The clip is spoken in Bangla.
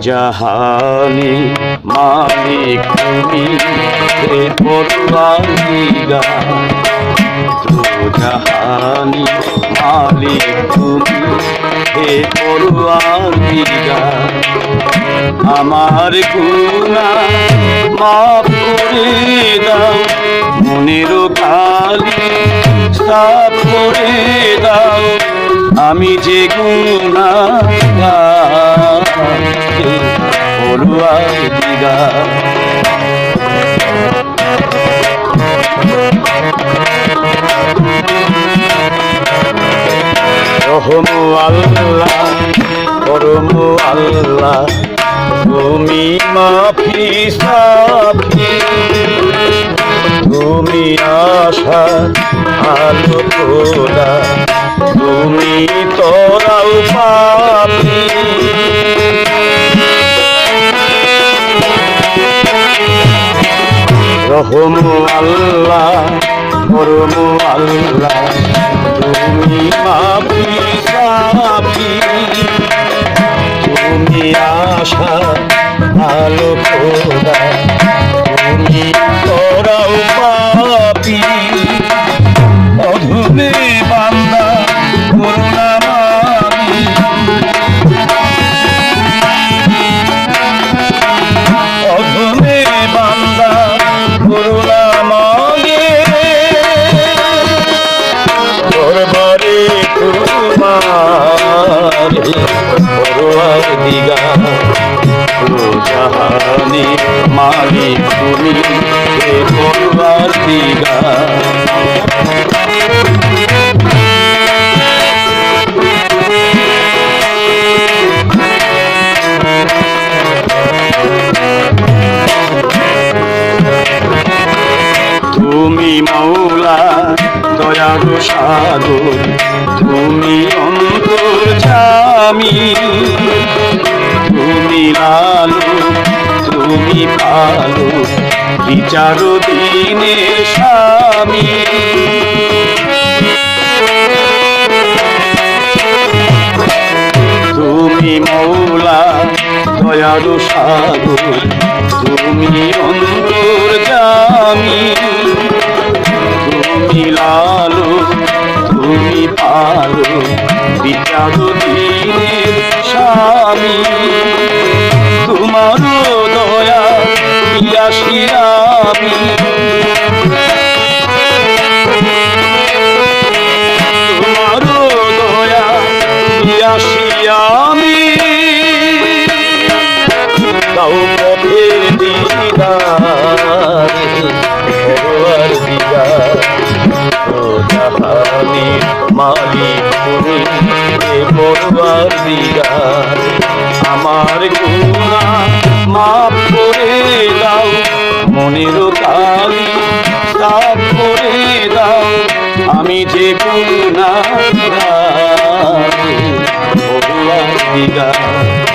জাহানি মালিক তুমি হে দু জাহানি, মালিক তুমি হে পড়ুয়ারিগা আমার গুণা মাফ করে দাও, মনের কালি সাফ করে দাও। আমি যে গুণা পড়ুয়ার দিগা রহম আল্লাহ করম আল্লাহ তুমি মাফি সাফি তুমি আশা আলো রহম আল্লাহ করম আল্লাহ তুমি তুমি আশা জাহানি মালিক তুমি বড়ুয়ার দিগা সাগর, তুমি অন্তর জামি তুমি লালু, তুমি পালু বিচার দিনে স্বামী। তুমি মৌলা, দয়ালু সাগর, তুমি অন্তর তুমি লালু তুমি পালু বিচার দিনের স্বামী তোমার দয়া পিয়াসি আমি তোমার দয়া পিয়াসি আমি জাহানি মালিক তুমি বড়বার আমার গুণা মাফ করে দাও, মনের কালি সাফ করে দাও, আমি যে গুণা ভগবান